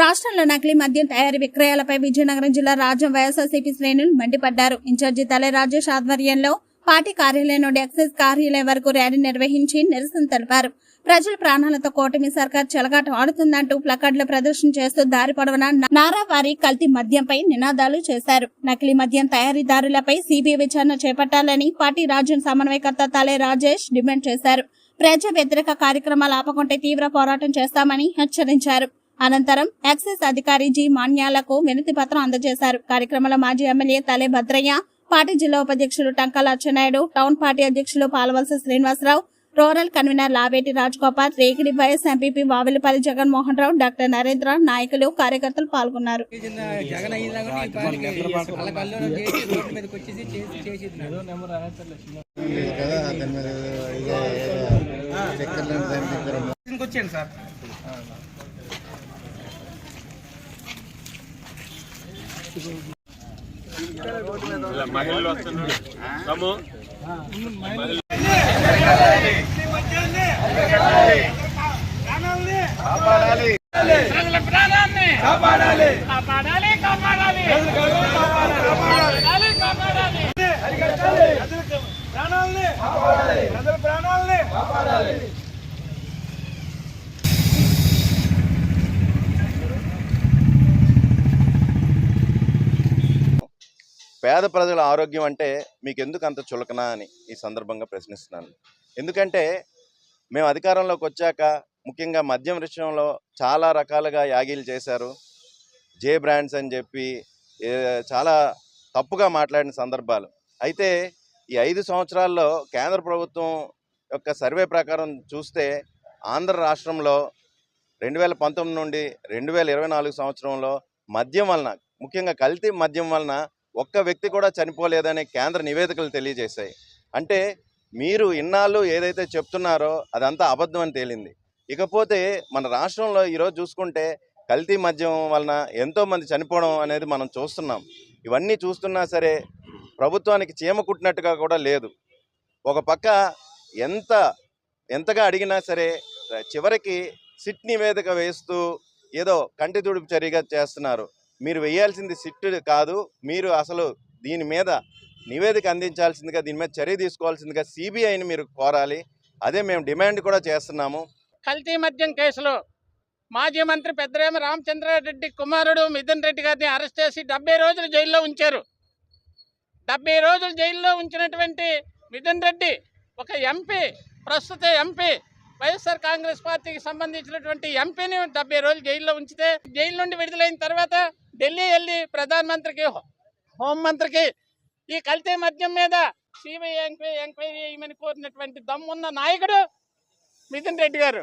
రాష్ట్రంలో నకిలీ మద్యం తయారీ విక్రయాలపై విజయనగరం జిల్లా రాజ్యం వైఎస్ఆర్సీపీ శ్రేణులు మండిపడ్డారు. ఇన్ఛార్జి తలే రాజేష్ ఆధ్వర్యంలో పార్టీ కార్యాలయం నుండి ఎక్సైజ్ కార్యాలయం వరకు ర్యాలీ నిర్వహించి నిరసన తెలిపారు. ప్రజల ప్రాణాలతో కూటమి సర్కార్ చెలగాట ఆడుతుందంటూ ప్లకార్డులు ప్రదర్శన చేస్తూ దారి పొడవున నారావారి కల్తీ మద్యంపై నినాదాలు చేశారు. నకిలీ మద్యం తయారీదారులపై సిబిఐ విచారణ చేపట్టాలని పార్టీ రాజ్యం సమన్వయకర్త తలే రాజేష్ డిమాండ్ చేశారు. ప్రజా వ్యతిరేక కార్యక్రమాలు ఆపకుంటే తీవ్ర పోరాటం చేస్తామని హెచ్చరించారు. అనంతరం ఎక్సైజ్ అధికారి జి మాన్యాలకు వినతి పత్రం అందజేశారు. కార్యక్రమంలో మాజీ ఎమ్మెల్యే తలే భద్రయ్య పార్టీ జిల్లా ఉపాధ్యక్షులు టంకాల అచ్చెన్నాయుడు టౌన్ పార్టీ అధ్యక్షులు Palavalasa Srinivasarao rural convener Laveti Rajgopal Regidi YS MPP Vavilipalli Jaganmohan Rao doctor Narendra నాయకులు కార్యకర్తలు పాల్గొన్నారు. జగన్ అయినా కాపాడాలి కాపాడాలి పార్టీకి వాళ్ళ కళ్ళలో చేసి రోడ్డు మీదకి వచ్చేసి చేసి చేసి కదా దాని మీద ఇదే చక్కెరలు దాని దగ్గర వచ్చాను సార్ మహిళలు వస్తున్నారు తమ్ము పేద ప్రజల ఆరోగ్యం అంటే మీకు ఎందుకు అంత చులకన అని ఈ సందర్భంగా ప్రశ్నిస్తున్నాను. ఎందుకంటే మేము అధికారంలోకి వచ్చాక ముఖ్యంగా మద్యం విషయంలో చాలా రకాలుగా యాగీలు చేశారు. జే బ్రాండ్స్ అని చెప్పి చాలా తప్పుగా మాట్లాడిన సందర్భాలు. అయితే ఈ ఐదు సంవత్సరాల్లో కేంద్ర ప్రభుత్వం యొక్క సర్వే ప్రకారం చూస్తే ఆంధ్ర రాష్ట్రంలో రెండు వేల పంతొమ్మిది నుండి రెండు వేల ఇరవై నాలుగు సంవత్సరంలో మద్యం వలన ముఖ్యంగా కల్తీ మద్యం వలన ఒక్క వ్యక్తి కూడా చనిపోలేదని కేంద్ర నివేదికలు తెలియజేశాయి. అంటే మీరు ఇన్నాళ్ళు ఏదైతే చెప్తున్నారో అదంతా అబద్ధం అని తేలింది. ఇకపోతే మన రాష్ట్రంలో ఈరోజు చూసుకుంటే కల్తీ మద్యం వలన ఎంతోమంది చనిపోవడం అనేది మనం చూస్తున్నాం. ఇవన్నీ చూస్తున్నా సరే ప్రభుత్వానికి చీమ కుట్టినట్టుగా కూడా లేదు. ఒక పక్క ఎంత ఎంతగా అడిగినా సరే చివరికి సిట్ నివేదిక వేస్తూ ఏదో కంటి తుడుపు చర్యగా చేస్తున్నారు. మీరు వేయాల్సింది సిట్ కాదు మీరు అసలు దీని మీద నివేదిక అందించాల్సిందిగా దీని మీద చర్య తీసుకోవాల్సిందిగా సిబిఐని మీరు కోరాలి. అదే మేము డిమాండ్ కూడా చేస్తున్నాము. కల్తీ మద్యం కేసులో మాజీ మంత్రి పెద్దరేమ రామచంద్రారెడ్డి కుమారుడు మిథున్ రెడ్డి గారిని అరెస్ట్ చేసి డెబ్బై రోజులు జైల్లో ఉంచారు. డెబ్బై రోజులు జైల్లో ఉంచినటువంటి మిథున్ రెడ్డి ఒక ఎంపీ ప్రస్తుత ఎంపీ వైఎస్ఆర్ కాంగ్రెస్ పార్టీకి సంబంధించినటువంటి ఎంపీని డెబ్బై రోజులు జైల్లో ఉంచితే జైలు నుండి విడుదలైన తర్వాత ఢిల్లీ వెళ్ళి ప్రధానమంత్రికి హో- హోంమంత్రికి ఈ కల్తీ మద్యం మీద సిబిఐ ఎంక్వైరీ ఎంక్వైరీ చేయమని కోరినటువంటి దమ్మున్న నాయకుడు మిథున్ రెడ్డి గారు